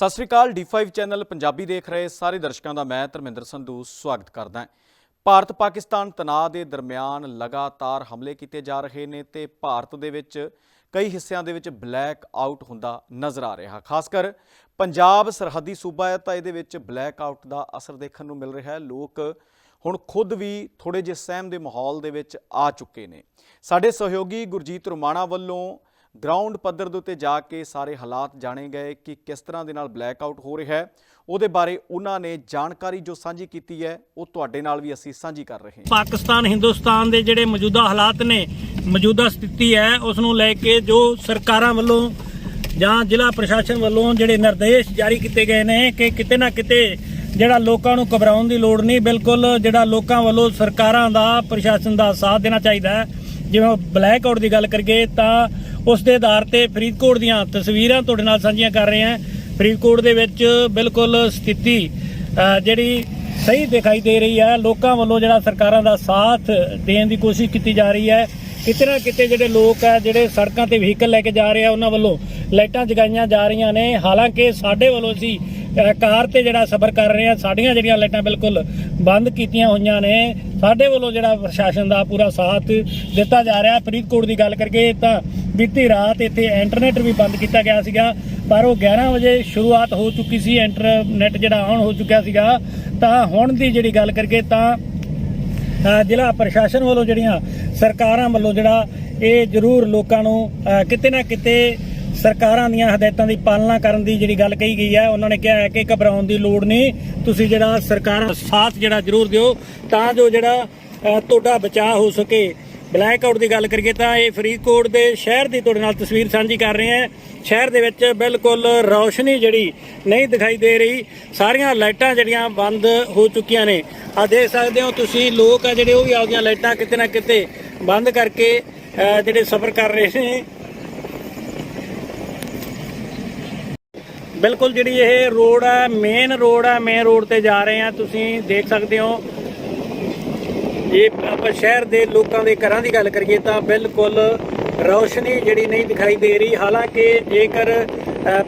ਸਤਿ ਸ੍ਰੀ ਅਕਾਲ D5 channel Punjabi ਦੇਖ ਰਹੇ ਸਾਰੇ ਦਰਸ਼ਕਾਂ ਦਾ ਮੈਂ ਧਰਮਿੰਦਰ ਸੰਧੂ ਸਵਾਗਤ ਕਰਦਾ ਹਾਂ। ਭਾਰਤ ਪਾਕਿਸਤਾਨ ਤਣਾਅ ਦੇ ਦਰਮਿਆਨ ਲਗਾਤਾਰ ਹਮਲੇ ਕੀਤੇ ਜਾ ਰਹੇ ਨੇ ਤੇ ਭਾਰਤ ਦੇ ਵਿੱਚ ਕਈ ਹਿੱਸਿਆਂ ਦੇ ਵਿੱਚ ਬਲੈਕ ਆਊਟ ਹੁੰਦਾ ਨਜ਼ਰ ਆ ਰਿਹਾ। ਖਾਸ ਕਰ ਪੰਜਾਬ ਸਰਹੱਦੀ ਸੂਬਾ ਹੈ ਤਾਂ ਇਹਦੇ ਵਿੱਚ ਬਲੈਕ ਆਊਟ ਦਾ ਅਸਰ ਦੇਖਣ ਨੂੰ ਮਿਲ ਰਿਹਾ ਹੈ। ਲੋਕ ਹੁਣ ਖੁਦ ਵੀ ਥੋੜੇ ਜਿਹੇ ਸਹਿਮ ਦੇ ਮਾਹੌਲ ਦੇ ਵਿੱਚ ਆ ਚੁੱਕੇ ਨੇ। ਸਾਡੇ ਸਹਿਯੋਗੀ ਗੁਰਜੀਤ ਰੁਮਾਣਾ ਵੱਲੋਂ ਗਰਾਊਂਡ ਪੱਧਰ ਦੇ ਉੱਤੇ ਜਾ ਕੇ ਸਾਰੇ ਹਾਲਾਤ ਜਾਣੇ ਗਏ ਕਿ ਕਿਸ ਤਰ੍ਹਾਂ ਦੇ ਨਾਲ ਬਲੈਕ ਆਊਟ ਹੋ ਰਿਹਾ ਹੈ। ਉਹਦੇ ਬਾਰੇ ਉਹਨਾਂ ਨੇ ਜਾਣਕਾਰੀ ਜੋ ਸਾਂਝੀ ਕੀਤੀ ਹੈ, ਉਹ ਤੁਹਾਡੇ ਨਾਲ ਵੀ ਅਸੀਂ ਸਾਂਝੀ ਕਰ ਰਹੇ ਹਾਂ। ਪਾਕਿਸਤਾਨ, ਹਿੰਦੁਸਤਾਨ ਦੇ ਜਿਹੜੇ ਮੌਜੂਦਾ ਹਾਲਾਤ ਨੇ, ਮੌਜੂਦਾ ਸਥਿਤੀ ਹੈ, ਉਸ ਨੂੰ ਲੈ ਕੇ ਜੋ ਸਰਕਾਰਾਂ ਵੱਲੋਂ ਜਾਂ ਜ਼ਿਲ੍ਹਾ ਪ੍ਰਸ਼ਾਸਨ ਵੱਲੋਂ ਜਿਹੜੇ ਨਿਰਦੇਸ਼ ਜਾਰੀ ਕੀਤੇ ਗਏ ਨੇ ਕਿ ਕਿਤੇ ਨਾ ਕਿਤੇ ਜਿਹੜਾ ਲੋਕਾਂ ਨੂੰ ਘਬਰਾਉਣ ਦੀ ਲੋੜ ਨਹੀਂ, ਬਿਲਕੁਲ ਜਿਹੜਾ ਲੋਕਾਂ ਵੱਲੋਂ ਸਰਕਾਰਾਂ ਦਾ, ਪ੍ਰਸ਼ਾਸਨ ਦਾ ਸਾਥ ਦੇਣਾ ਚਾਹੀਦਾ ਹੈ। ਜਿਵੇਂ ਬਲੈਕ ਆਊਟ ਦੀ ਗੱਲ ਕਰੀਏ ਤਾਂ ਉਸ ਦੇ ਆਧਾਰ ਤੇ ਫਰੀਦਕੋਟ ਦੀਆਂ ਤਸਵੀਰਾਂ ਤੁਹਾਡੇ ਨਾਲ ਸਾਂਝੀਆਂ ਕਰ ਰਹੇ ਹਾਂ। ਫਰੀਦਕੋਟ ਦੇ ਵਿੱਚ ਬਿਲਕੁਲ ਸਥਿਤੀ ਜਿਹੜੀ ਸਹੀ ਦਿਖਾਈ ਦੇ ਰਹੀ ਹੈ। ਲੋਕਾਂ ਵੱਲੋਂ ਜਿਹੜਾ ਸਰਕਾਰਾਂ ਦਾ ਸਾਥ ਦੇਣ ਦੀ ਕੋਸ਼ਿਸ਼ ਕੀਤੀ ਜਾ ਰਹੀ ਹੈ। ਕਿਤੇ ਨਾ ਕਿਤੇ ਜਿਹੜੇ ਲੋਕ ਆ, ਜਿਹੜੇ ਸੜਕਾਂ ਤੇ ਵਹੀਕਲ ਲੈ ਕੇ ਜਾ ਰਹੇ ਆ, ਉਹਨਾਂ ਵੱਲੋਂ ਲਾਈਟਾਂ ਜਗਾਈਆਂ ਜਾ ਰਹੀਆਂ ਨੇ। ਹਾਲਾਂਕਿ ਸਾਡੇ ਵੱਲੋਂ ਅਸੀਂ ਕਾਰ ਤੇ ਜਿਹੜਾ ਸਫ਼ਰ ਕਰ ਰਹੇ ਆ ਸਾਡੀਆਂ ਜਿਹੜੀਆਂ ਲਾਈਟਾਂ ਬਿਲਕੁਲ ਬੰਦ ਕੀਤੀਆਂ ਹੋਈਆਂ ਨੇ। ਸਾਡੇ ਵੱਲੋਂ ਜਿਹੜਾ ਪ੍ਰਸ਼ਾਸਨ ਦਾ ਪੂਰਾ ਸਾਥ ਦਿੱਤਾ ਜਾ ਰਿਹਾ। ਫਰੀਦਕੋਟ ਦੀ ਗੱਲ ਕਰਕੇ ਤਾਂ ਬੀਤੀ ਰਾਤ ਇੱਥੇ ਇੰਟਰਨੈਟ ਵੀ ਬੰਦ ਕੀਤਾ ਗਿਆ ਸੀਗਾ, ਪਰ ਉਹ 11 ਵਜੇ ਸ਼ੁਰੂਆਤ ਹੋ ਚੁੱਕੀ ਸੀ, ਇੰਟਰਨੈਟ ਜਿਹੜਾ ਆਨ ਹੋ ਚੁੱਕਿਆ ਸੀਗਾ। ਤਾਂ ਹੁਣ ਦੀ ਜਿਹੜੀ ਗੱਲ ਕਰਕੇ ਤਾਂ ਜ਼ਿਲ੍ਹਾ ਪ੍ਰਸ਼ਾਸਨ ਵੱਲੋਂ ਜਿਹੜੀਆਂ ਸਰਕਾਰਾਂ ਵੱਲੋਂ ਜਿਹੜਾ ਇਹ ਜ਼ਰੂਰ ਲੋਕਾਂ ਨੂੰ ਕਿਤੇ ਨਾ ਕਿਤੇ ਸਰਕਾਰਾਂ ਦੀਆਂ ਹਦਾਇਤਾਂ ਦੀ ਪਾਲਣਾ ਕਰਨ ਦੀ ਜਿਹੜੀ ਗੱਲ ਕਹੀ ਗਈ ਹੈ, ਉਹਨਾਂ ਨੇ ਕਿਹਾ ਹੈ ਕਿ ਘਬਰਾਉਣ ਦੀ ਲੋੜ ਨਹੀਂ। ਤੁਸੀਂ ਜਿਹੜਾ ਸਰਕਾਰਾਂ ਸਾਥ ਜਿਹੜਾ ਜ਼ਰੂਰ ਦਿਓ, ਤਾਂ ਜੋ ਜਿਹੜਾ ਤੁਹਾਡਾ ਬਚਾਅ ਹੋ ਸਕੇ। ਬਲੈਕ ਆਊਟ ਦੀ ਗੱਲ ਕਰੀਏ ਤਾਂ ਇਹ ਫਰੀਦਕੋਟ ਦੇ ਸ਼ਹਿਰ ਦੀ ਤੁਹਾਡੇ ਨਾਲ ਤਸਵੀਰ ਸਾਂਝੀ ਕਰ ਰਹੇ ਹਾਂ। ਸ਼ਹਿਰ ਦੇ ਵਿੱਚ ਬਿਲਕੁਲ ਰੌਸ਼ਨੀ ਜਿਹੜੀ ਨਹੀਂ ਦਿਖਾਈ ਦੇ ਰਹੀ। ਸਾਰੀਆਂ ਲਾਈਟਾਂ ਜਿਹੜੀਆਂ ਬੰਦ ਹੋ ਚੁੱਕੀਆਂ ਨੇ। ਆ ਦੇਖ ਸਕਦੇ ਹੋ ਤੁਸੀਂ, ਲੋਕ ਆ ਜਿਹੜੇ ਉਹ ਵੀ ਆਪਦੀਆਂ ਲਾਈਟਾਂ ਕਿਤੇ ਨਾ ਕਿਤੇ ਬੰਦ ਕਰਕੇ ਜਿਹੜੇ ਸਫ਼ਰ ਕਰ ਰਹੇ ਨੇ। ਬਿਲਕੁਲ ਜਿਹੜੀ ਇਹ ਰੋਡ ਹੈ ਮੇਨ ਰੋਡ ਹੈ ਮੇਨ ਰੋਡ ਤੇ ਜਾ ਰਹੇ ਆ। ਤੁਸੀਂ ਦੇਖ ਸਕਦੇ ਹੋ ਜੇ ਆਪਾਂ ਸ਼ਹਿਰ ਦੇ ਲੋਕਾਂ ਦੇ ਘਰਾਂ ਦੀ ਗੱਲ ਕਰੀਏ ਤਾਂ ਬਿਲਕੁਲ ਰੌਸ਼ਨੀ ਜਿਹੜੀ ਨਹੀਂ ਦਿਖਾਈ ਦੇ ਰਹੀ। ਹਾਲਾਂਕਿ ਜੇਕਰ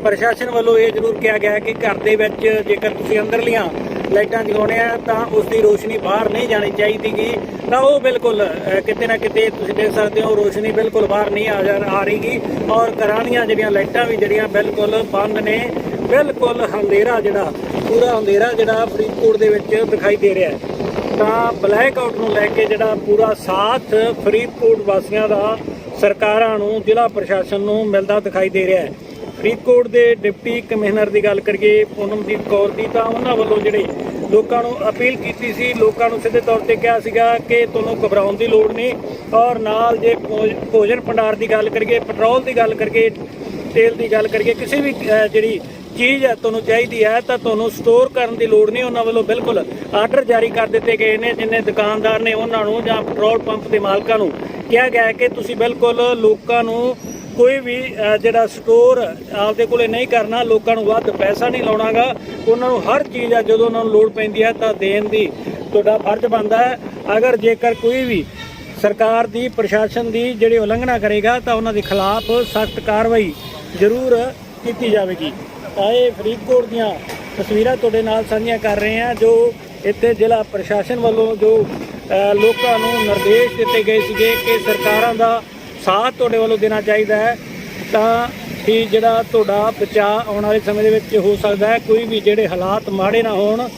ਪ੍ਰਸ਼ਾਸਨ ਵੱਲੋਂ ਇਹ ਜ਼ਰੂਰ ਕਿਹਾ ਗਿਆ ਕਿ ਘਰ ਦੇ ਵਿੱਚ ਜੇਕਰ ਤੁਸੀਂ ਅੰਦਰਲੀਆਂ ਲਾਈਟਾਂ ਜਗਾਉਣੇ ਆ ਤਾਂ ਉਸ ਦੀ ਰੋਸ਼ਨੀ ਬਾਹਰ ਨਹੀਂ ਜਾਣੀ ਚਾਹੀਦੀਗੀ ਤਾਂ ਉਹ ਬਿਲਕੁਲ ਕਿਤੇ ਨਾ ਕਿਤੇ ਤੁਸੀਂ ਦੇਖ ਸਕਦੇ ਹੋ ਰੋਸ਼ਨੀ ਬਿਲਕੁਲ ਬਾਹਰ ਨਹੀਂ ਆ ਜਾ, ਆ ਰਹੀਗੀ ਔਰ ਘਰਾਂ ਦੀਆਂ ਜਿਹੜੀਆਂ ਲਾਈਟਾਂ ਵੀ ਜਿਹੜੀਆਂ ਬਿਲਕੁਲ ਬੰਦ ਨੇ, ਬਿਲਕੁਲ ਹਨੇਰਾ ਜਿਹੜਾ, ਪੂਰਾ ਹਨੇਰਾ ਜਿਹੜਾ ਫਰੀਦਕੋਟ ਦੇ ਵਿੱਚ ਦਿਖਾਈ ਦੇ ਰਿਹਾ ਹੈ। ਤਾਂ ਬਲੈਕ ਆਊਟ ਨੂੰ ਲੈ ਕੇ ਜਿਹੜਾ ਪੂਰਾ ਸਾਥ ਫਰੀਦਕੋਟ ਵਾਸੀਆਂ ਦਾ ਸਰਕਾਰਾਂ ਨੂੰ ਜ਼ਿਲ੍ਹਾ ਪ੍ਰਸ਼ਾਸਨ ਨੂੰ ਮਿਲਦਾ ਦਿਖਾਈ ਦੇ ਰਿਹਾ ਹੈ। ਫਰੀਦਕੋਟ ਦੇ ਡਿਪਟੀ ਕਮਿਸ਼ਨਰ ਦੀ ਗੱਲ ਕਰੀਏ, ਪੂਨਮਜੀਤ ਕੌਰ ਦੀ, ਤਾਂ ਉਹਨਾਂ ਵੱਲੋਂ ਜਿਹੜੇ ਲੋਕਾਂ ਨੂੰ ਅਪੀਲ ਕੀਤੀ ਸੀ, ਲੋਕਾਂ ਨੂੰ ਸਿੱਧੇ ਤੌਰ ਤੇ ਕਿਹਾ ਸੀਗਾ ਕਿ ਤੁਹਾਨੂੰ ਘਬਰਾਉਣ ਦੀ ਲੋੜ ਨਹੀਂ। ਔਰ ਨਾਲ ਜੇ ਭੋਜ- ਭੋਜਨ ਭੰਡਾਰ ਦੀ ਗੱਲ ਕਰੀਏ, ਪੈਟਰੋਲ ਦੀ ਗੱਲ ਕਰੀਏ, ਤੇਲ ਦੀ ਗੱਲ ਕਰੀਏ, ਕਿਸੇ ਵੀ ਜਿਹੜੀ ਚੀਜ਼ ਹੈ, ਤੁਹਾਨੂੰ ਚਾਹੀਦੀ ਹੈ, ਤਾਂ ਤੁਹਾਨੂੰ ਸਟੋਰ ਕਰਨ ਦੀ ਲੋੜ ਨਹੀਂ, ਉਹਨਾਂ ਵੱਲੋਂ ਬਿਲਕੁਲ ਆਰਡਰ ਜਾਰੀ ਕਰ ਦਿੱਤੇ ਗਏ ਨੇ, ਜਿੰਨੇ ਦੁਕਾਨਦਾਰ ਨੇ ਉਹਨਾਂ ਨੂੰ ਜਾਂ ਪੈਟਰੋਲ ਪੰਪ ਦੇ ਮਾਲਕਾਂ ਨੂੰ ਕਿਹਾ ਗਿਆ ਹੈ ਕਿ ਤੁਸੀਂ ਬਿਲਕੁਲ ਲੋਕਾਂ ਨੂੰ ਕੋਈ ਵੀ ਜਿਹੜਾ ਸਟੋਰ ਆਪਦੇ ਕੋਲੇ ਨਹੀਂ ਕਰਨਾ, ਲੋਕਾਂ ਨੂੰ ਵੱਧ ਪੈਸਾ ਨਹੀਂ ਲਾਉਣਾਗਾ। ਉਹਨਾਂ ਨੂੰ ਹਰ ਚੀਜ਼ ਆ ਜਦੋਂ ਉਹਨਾਂ ਨੂੰ ਲੋੜ ਪੈਂਦੀ ਹੈ, ਤਾਂ ਦੇਣ ਦੀ ਤੁਹਾਡਾ ਫਰਜ਼ ਬਣਦਾ ਹੈ। ਅਗਰ ਜੇਕਰ ਕੋਈ ਵੀ ਸਰਕਾਰ ਦੀ, ਪ੍ਰਸ਼ਾਸਨ ਦੀ ਜਿਹੜੀ ਉਲੰਘਣਾ ਕਰੇਗਾ, ਤਾਂ ਉਹਨਾਂ ਦੇ ਖਿਲਾਫ ਸਖਤ ਕਾਰਵਾਈ ਜ਼ਰੂਰ ਕੀਤੀ ਜਾਵੇਗੀ। ਤਾਂ ਇਹ ਫਰੀਦਕੋਟ ਦੀਆਂ ਤਸਵੀਰਾਂ ਤੁਹਾਡੇ ਨਾਲ ਸਾਂਝੀਆਂ ਕਰ ਰਹੇ ਹਾਂ, ਜੋ ਇੱਥੇ ਜ਼ਿਲ੍ਹਾ ਪ੍ਰਸ਼ਾਸਨ ਵੱਲੋਂ ਜੋ ਲੋਕਾਂ ਨੂੰ ਨਿਰਦੇਸ਼ ਦਿੱਤੇ ਗਏ ਸੀਗੇ ਕਿ ਸਰਕਾਰਾਂ ਦਾ ਸਾਥ ਤੁਹਾਡੇ ਵੱਲੋਂ ਦੇਣਾ ਚਾਹੀਦਾ ਹੈ। ਤਾਂ ਹੀ ਜਿਹੜਾ ਤੁਹਾਡਾ ਬਚਾਅ ਆਉਣ ਵਾਲੇ ਸਮੇਂ ਦੇ ਵਿੱਚ ਹੋ ਸਕਦਾ ਹੈ, ਕੋਈ ਵੀ ਜਿਹੜੇ ਹਾਲਾਤ ਮਾੜੇ ਨਾ ਹੋਣ,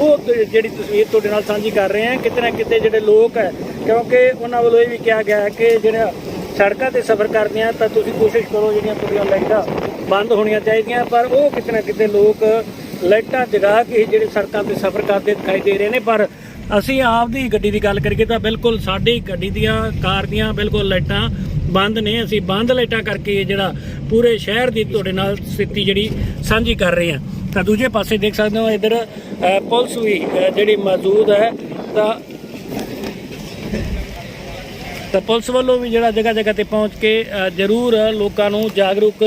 ਉਹ ਜਿਹੜੀ ਤਸਵੀਰ ਤੁਹਾਡੇ ਨਾਲ ਸਾਂਝੀ ਕਰ ਰਹੇ ਹਾਂ। ਕਿਤੇ ਨਾ ਕਿਤੇ ਜਿਹੜੇ ਲੋਕ ਹੈ, ਕਿਉਂਕਿ ਉਹਨਾਂ ਵੱਲੋਂ ਇਹ ਵੀ ਕਿਹਾ ਗਿਆ ਹੈ ਕਿ ਜਿਹੜਾ ਸੜਕਾਂ ਤੇ ਸਫ਼ਰ ਕਰਦੇ ਆ ਤਾਂ ਤੁਸੀਂ ਕੋਸ਼ਿਸ਼ ਕਰੋ ਜਿਹੜੀਆਂ ਤੁਹਾਡੀਆਂ ਲਾਈਟਾਂ ਬੰਦ ਹੋਣੀਆਂ ਚਾਹੀਦੀਆਂ, ਪਰ ਉਹ ਕਿਤੇ ਨਾ ਕਿਤੇ ਲੋਕ ਲਾਈਟਾਂ ਜਗਾ ਕੇ ਹੀ ਜਿਹੜੇ ਸੜਕਾਂ ਤੇ ਸਫ਼ਰ ਕਰਦੇ ਦਿਖਾਈ ਦੇ ਰਹੇ ਨੇ। ਪਰ ਅਸੀਂ ਆਪਦੀ ਗੱਡੀ ਦੀ ਗੱਲ ਕਰੀਏ ਤਾਂ ਬਿਲਕੁਲ ਸਾਡੀ ਗੱਡੀ ਦੀਆਂ, ਕਾਰ ਦੀਆਂ ਬਿਲਕੁਲ ਲਾਈਟਾਂ ਬੰਦ ਨੇ। ਅਸੀਂ ਬੰਦ ਲਾਈਟਾਂ ਕਰਕੇ ਜਿਹੜਾ ਪੂਰੇ ਸ਼ਹਿਰ ਦੀ ਤੁਹਾਡੇ ਨਾਲ ਸਥਿਤੀ ਜਿਹੜੀ ਸਾਂਝੀ ਕਰ ਰਹੇ ਹਾਂ। ਤਾਂ ਦੂਜੇ ਪਾਸੇ ਦੇਖ ਸਕਦੇ ਹੋ, ਇਧਰ ਪੁਲਿਸ ਵੀ ਜਿਹੜੀ ਮੌਜੂਦ ਹੈ, ਤਾਂ ਤਾਂ ਪੁਲਿਸ ਵੱਲੋਂ ਵੀ ਜਿਹੜਾ ਜਗ੍ਹਾ ਜਗ੍ਹਾ ਤੇ ਪਹੁੰਚ ਕੇ ਜ਼ਰੂਰ ਲੋਕਾਂ ਨੂੰ ਜਾਗਰੂਕ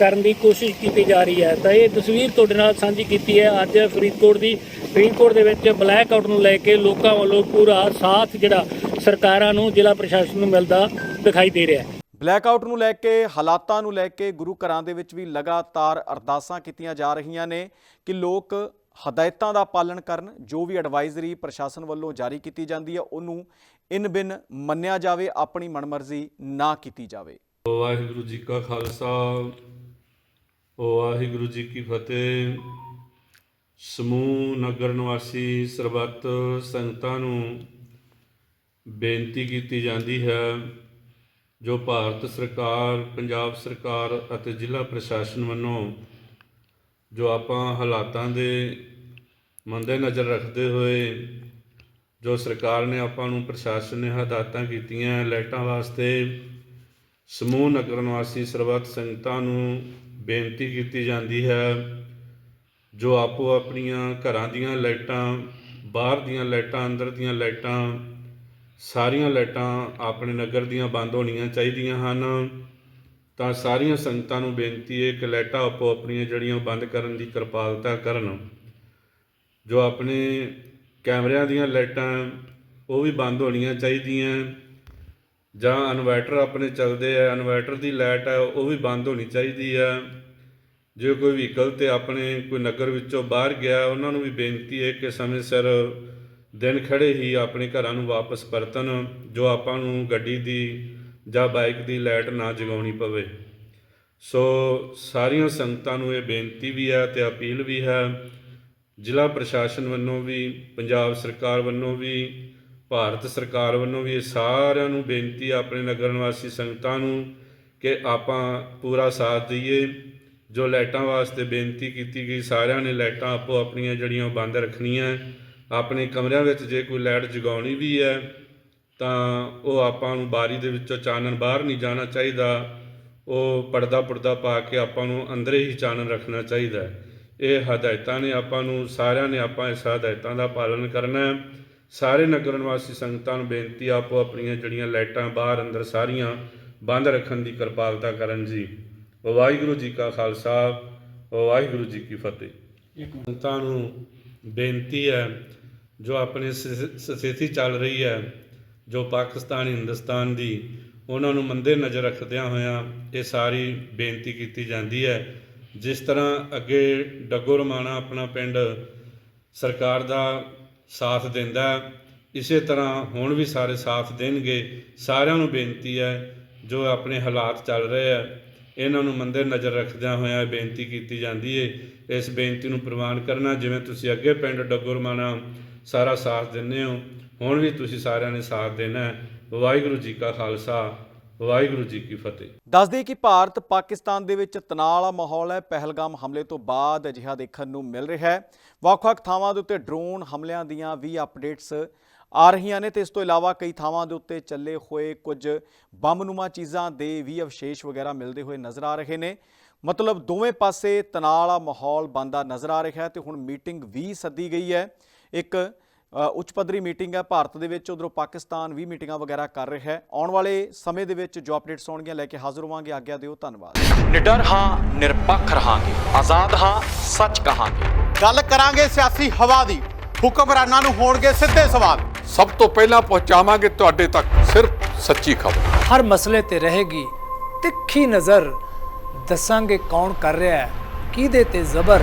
ਕਰਨ ਦੀ ਕੋਸ਼ਿਸ਼ ਕੀਤੀ ਜਾ ਰਹੀ ਹੈ। ਤਾਂ ਇਹ ਤਸਵੀਰ ਤੁਹਾਡੇ ਨਾਲ ਸਾਂਝੀ ਕੀਤੀ ਹੈ। ਅੱਜ ਫਰੀਦਕੋਟ ਦੀ ਫਰੀਦਕੋਟ ਦੇ ਵਿੱਚ ਬਲੈਕ ਆਊਟ ਨੂੰ ਲੈ ਕੇ ਲੋਕਾਂ ਵੱਲੋਂ ਪੂਰਾ ਸਾਥ ਜਿਹੜਾ ਸਰਕਾਰਾਂ ਨੂੰ ਜ਼ਿਲ੍ਹਾ ਪ੍ਰਸ਼ਾਸਨ ਨੂੰ ਮਿਲਦਾ ਦਿਖਾਈ ਦੇ ਰਿਹਾ ਹੈ। ਬਲੈਕਆਊਟ ਨੂੰ ਲੈ ਕੇ ਹਾਲਾਤਾਂ ਨੂੰ ਲੈ ਕੇ ਗੁਰੂ ਘਰਾਂ ਦੇ ਵਿੱਚ ਵੀ ਲਗਾਤਾਰ ਅਰਦਾਸਾਂ ਕੀਤੀਆਂ ਜਾ ਰਹੀਆਂ ਨੇ ਕਿ ਲੋਕ ਹਦਾਇਤਾਂ ਦਾ ਪਾਲਣ ਕਰਨ ਜੋ ਵੀ ਐਡਵਾਈਜ਼ਰੀ ਪ੍ਰਸ਼ਾਸਨ ਵੱਲੋਂ ਜਾਰੀ ਕੀਤੀ ਜਾਂਦੀ ਹੈ ਉਹਨੂੰ ਇਨ ਬਿਨ ਮੰਨਿਆ ਜਾਵੇ ਆਪਣੀ ਮਨਮਰਜ਼ੀ ਨਾ ਕੀਤੀ ਜਾਵੇ। ਵਾਹਿਗੁਰੂ ਜੀ ਕਾ ਖਾਲਸਾ ਵਾਹਿਗੁਰੂ ਜੀ ਕੀ ਫਤਿਹ। ਸਮੂਹ ਨਗਰ ਨਿਵਾਸੀ ਸਰਬੱਤ ਸੰਗਤਾਂ ਨੂੰ ਬੇਨਤੀ ਕੀਤੀ ਜਾਂਦੀ ਹੈ, ਜੋ ਭਾਰਤ ਸਰਕਾਰ, ਪੰਜਾਬ ਸਰਕਾਰ ਅਤੇ ਜ਼ਿਲ੍ਹਾ ਪ੍ਰਸ਼ਾਸਨ ਵੱਲੋਂ ਜੋ ਆਪਾਂ ਹਾਲਾਤਾਂ ਦੇ ਮੰਦੇ ਨਜ਼ਰ ਰੱਖਦੇ ਹੋਏ, ਜੋ ਸਰਕਾਰ ਨੇ ਆਪਾਂ ਨੂੰ ਪ੍ਰਸ਼ਾਸਨ ਨੇ ਹਦਾਇਤਾਂ ਕੀਤੀਆਂ, ਲਾਈਟਾਂ ਵਾਸਤੇ ਸਮੂਹ ਨਗਰ ਨਿਵਾਸੀ ਸਰਬੱਤ ਸੰਗਤਾਂ ਨੂੰ ਬੇਨਤੀ ਕੀਤੀ ਜਾਂਦੀ ਹੈ, ਜੋ ਆਪੋ ਆਪਣੀਆਂ ਘਰਾਂ ਦੀਆਂ ਲਾਈਟਾਂ, ਬਾਹਰ ਦੀਆਂ ਲਾਈਟਾਂ, ਅੰਦਰ ਦੀਆਂ ਲਾਈਟਾਂ, ਸਾਰੀਆਂ ਲਾਈਟਾਂ ਆਪਣੇ ਨਗਰ ਦੀਆਂ ਬੰਦ ਹੋਣੀਆਂ ਚਾਹੀਦੀਆਂ ਹਨ। ਤਾਂ ਸਾਰੀਆਂ ਸੰਗਤਾਂ ਨੂੰ ਬੇਨਤੀ ਹੈ ਕਿ ਲਾਈਟਾਂ ਆਪੋ ਆਪਣੀਆਂ ਜਿਹੜੀਆਂ ਉਹ ਬੰਦ ਕਰਨ ਦੀ ਕਿਰਪਾਲਤਾ ਕਰਨ। ਜੋ ਆਪਣੇ ਕੈਮਰਿਆਂ ਦੀਆਂ ਲਾਈਟਾਂ, ਉਹ ਵੀ ਬੰਦ ਹੋਣੀਆਂ ਚਾਹੀਦੀਆਂ। ਜਾਂ ਇਨਵਰਟਰ ਆਪਣੇ ਚੱਲਦੇ ਆ, ਇਨਵਰਟਰ ਦੀ ਲਾਈਟ ਹੈ ਉਹ ਵੀ ਬੰਦ ਹੋਣੀ ਚਾਹੀਦੀ ਹੈ ਜੇ ਕੋਈ ਵਹੀਕਲ ਤੇ ਆਪਣੇ ਕੋਈ ਨਗਰ ਵਿੱਚੋਂ ਬਾਹਰ ਗਿਆ, ਉਹਨਾਂ ਨੂੰ ਵੀ ਬੇਨਤੀ ਹੈ ਕਿ ਸਮੇਂ ਸਿਰ ਦਿਨ ਖੜੇ ਹੀ ਆਪਣੇ ਘਰਾਂ ਨੂੰ ਵਾਪਸ ਪਰਤਣ, ਜੋ ਆਪਾਂ ਨੂੰ ਗੱਡੀ ਦੀ ਜਾਂ ਬਾਈਕ ਦੀ ਲਾਈਟ ਨਾ ਜਗਾਉਣੀ ਪਵੇ। ਸੋ ਸਾਰੀਆਂ ਸੰਗਤਾਂ ਨੂੰ ਇਹ ਬੇਨਤੀ ਵੀ ਹੈ ਤੇ ਅਪੀਲ ਵੀ ਹੈ। ਜ਼ਿਲ੍ਹਾ ਪ੍ਰਸ਼ਾਸਨ ਵੱਲੋਂ ਵੀ, ਪੰਜਾਬ ਸਰਕਾਰ ਵੱਲੋਂ ਵੀ ਭਾਰਤ ਸਰਕਾਰ ਵੱਲੋਂ ਵੀ ਇਹ ਸਾਰਿਆਂ ਨੂੰ ਬੇਨਤੀ ਆਪਣੇ ਨਗਰ ਨਿਵਾਸੀ ਸੰਗਤਾਂ ਨੂੰ ਕਿ ਆਪਾਂ ਪੂਰਾ ਸਾਥ ਦਈਏ। ਜੋ ਲਾਈਟਾਂ ਵਾਸਤੇ ਬੇਨਤੀ ਕੀਤੀ ਗਈ, ਸਾਰਿਆਂ ਨੇ ਲਾਈਟਾਂ ਆਪੋ ਆਪਣੀਆਂ ਜਿਹੜੀਆਂ ਉਹ ਬੰਦ ਰੱਖਣੀਆਂ। ਆਪਣੇ ਕਮਰਿਆਂ ਵਿੱਚ ਜੇ ਕੋਈ ਲਾਈਟ ਜਗਾਉਣੀ ਵੀ ਹੈ, ਤਾਂ ਉਹ ਆਪਾਂ ਨੂੰ ਬਾਰੀ ਦੇ ਵਿੱਚੋਂ ਚਾਨਣ ਬਾਹਰ ਨਹੀਂ ਜਾਣਾ ਚਾਹੀਦਾ। ਉਹ ਪਰਦਾ ਪੁਰਦਾ ਪਾ ਕੇ ਆਪਾਂ ਨੂੰ ਅੰਦਰੇ ਹੀ ਚਾਨਣ ਰੱਖਣਾ ਚਾਹੀਦਾ। ਇਹ ਹਦਾਇਤਾਂ ਨੇ ਆਪਾਂ ਨੂੰ, ਸਾਰਿਆਂ ਨੇ ਆਪਾਂ ਇਸ ਹਦਾਇਤਾਂ ਦਾ ਪਾਲਣ ਕਰਨਾ ਹੈ। ਸਾਰੇ ਨਗਰ ਨਿਵਾਸੀ ਸੰਗਤਾਂ ਨੂੰ ਬੇਨਤੀ ਆਪੋ ਆਪਣੀਆਂ ਜਿਹੜੀਆਂ ਲਾਈਟਾਂ ਬਾਹਰ ਅੰਦਰ ਸਾਰੀਆਂ ਬੰਦ ਰੱਖਣ ਦੀ ਕਿਰਪਾਲਤਾ ਕਰਨ ਜੀ। ਵਾਹਿਗੁਰੂ ਜੀ ਕਾ ਖਾਲਸਾ ਵਾਹਿਗੁਰੂ ਜੀ ਕੀ ਫਤਿਹ। ਸੰਗਤਾਂ ਨੂੰ ਬੇਨਤੀ ਹੈ ਜੋ ਆਪਣੇ ਸਥਿਤੀ ਚੱਲ ਰਹੀ ਹੈ ਜੋ ਪਾਕਿਸਤਾਨ ਹਿੰਦੁਸਤਾਨ ਦੀ ਉਹਨਾਂ ਨੂੰ ਮੰਦੇ ਨਜ਼ਰ ਰੱਖਦਿਆਂ ਹੋਇਆਂ ਇਹ ਸਾਰੀ ਬੇਨਤੀ ਕੀਤੀ ਜਾਂਦੀ ਹੈ। ਜਿਸ ਤਰ੍ਹਾਂ ਅੱਗੇ ਡੱਗੋ ਰਮਾਣਾ ਆਪਣਾ ਪਿੰਡ ਸਰਕਾਰ ਦਾ ਸਾਥ ਦਿੰਦਾ ਇਸੇ ਤਰ੍ਹਾਂ ਹੁਣ ਵੀ ਸਾਰੇ ਸਾਥ ਦੇਣਗੇ। ਸਾਰਿਆਂ ਨੂੰ ਬੇਨਤੀ ਹੈ, ਜੋ ਆਪਣੇ ਹਾਲਾਤ ਚੱਲ ਰਹੇ ਆ ਇਹਨਾਂ ਨੂੰ ਮੰਦੇ ਨਜ਼ਰ ਰੱਖਦਿਆਂ ਹੋਇਆਂ ਬੇਨਤੀ ਕੀਤੀ ਜਾਂਦੀ ਹੈ ਇਸ ਬੇਨਤੀ ਨੂੰ ਪ੍ਰਵਾਨ ਕਰਨਾ, ਜਿਵੇਂ ਤੁਸੀਂ ਅੱਗੇ ਪਿੰਡ ਡੱਗੋ ਰਮਾਣਾ ਸਾਰਾ ਸਾਥ ਦਿੰਦੇ ਹੋ, ਹੁਣ ਵੀ ਤੁਸੀਂ ਸਾਰਿਆਂ ਨੇ ਸਾਥ ਦੇਣਾ ਵਾਹਿਗੁਰੂ ਜੀ ਕਾ ਖਾਲਸਾ। ਵਾਹਿਗੁਰੂ ਜੀ ਕੀ ਫਤਿਹ। ਦੱਸਦੇ ਕਿ ਭਾਰਤ ਪਾਕਿਸਤਾਨ ਦੇ ਵਿੱਚ ਤਣਾਅ ਵਾਲਾ ਮਾਹੌਲ ਹੈ। ਪਹਿਲਗਾਮ ਹਮਲੇ ਤੋਂ ਬਾਅਦ ਅਜਿਹਾ ਦੇਖਣ ਨੂੰ ਮਿਲ ਰਿਹਾ ਹੈ। ਵੱਖ-ਵੱਖ ਥਾਵਾਂ ਦੇ ਉੱਤੇ ਡਰੋਨ ਹਮਲਿਆਂ ਦੀਆਂ ਵੀ ਅਪਡੇਟਸ ਆ ਰਹੀਆਂ ਨੇ ਤੇ ਇਸ ਤੋਂ ਇਲਾਵਾ ਕਈ ਥਾਵਾਂ ਦੇ ਉੱਤੇ ਚੱਲੇ ਹੋਏ ਕੁਝ ਬੰਬਨੁਮਾ ਚੀਜ਼ਾਂ ਦੇ ਵੀ ਅਵਸ਼ੇਸ਼ ਵਗੈਰਾ ਮਿਲਦੇ ਹੋਏ ਨਜ਼ਰ ਆ ਰਹੇ ਨੇ। ਮਤਲਬ ਦੋਵੇਂ ਪਾਸੇ ਤਣਾਅ ਵਾਲਾ ਮਾਹੌਲ ਬੰਦਾ ਨਜ਼ਰ ਆ ਰਿਹਾ ਹੈ ਤੇ ਹੁਣ ਮੀਟਿੰਗ ਵੀ ਸੱਦੀ ਗਈ ਹੈ। ਇੱਕ ਉੱਚ ਪੱਧਰੀ ਮੀਟਿੰਗ ਹੈ। ਭਾਰਤ ਦੇ ਵਿੱਚ ਉਧਰੋਂ ਪਾਕਿਸਤਾਨ ਵੀ ਮੀਟਿੰਗਾਂ ਵਗੈਰਾ ਕਰ ਰਿਹਾ ਹੈ। ਆਉਣ ਵਾਲੇ ਸਮੇਂ ਦੇ ਵਿੱਚ ਜੋ ਅਪਡੇਟਸ ਆਉਣਗੀਆਂ ਲੈ ਕੇ ਹਾਜ਼ਰ ਹੋਵਾਂਗੇ। ਆਗਿਆ ਦਿਓ ਧੰਨਵਾਦ। ਨਿਡਰ ਹਾਂ ਨਿਰਪੱਖ ਰਹਾਂਗੇ। ਆਜ਼ਾਦ ਹਾਂ ਸੱਚ ਕਹਾਂਗੇ। ਗੱਲ ਕਰਾਂਗੇ ਸਿਆਸੀ ਹਵਾ ਦੀ। ਹੁਕਮਰਾਨਾਂ ਨੂੰ ਹੋਣਗੇ ਸਿੱਧੇ ਸਵਾਲ। ਸਭ ਤੋਂ ਪਹਿਲਾਂ ਪਹੁੰਚਾਵਾਂਗੇ ਤੁਹਾਡੇ ਤੱਕ ਸਿਰਫ ਸੱਚੀ ਖਬਰ। ਹਰ ਮਸਲੇ ਤੇ ਰਹੇਗੀ ਤਿੱਖੀ ਨਜ਼ਰ। ਦੱਸਾਂਗੇ ਕੌਣ ਕਰ ਰਿਹਾ ਹੈ ਕਿਹਦੇ ਤੇ ਜ਼ਬਰ।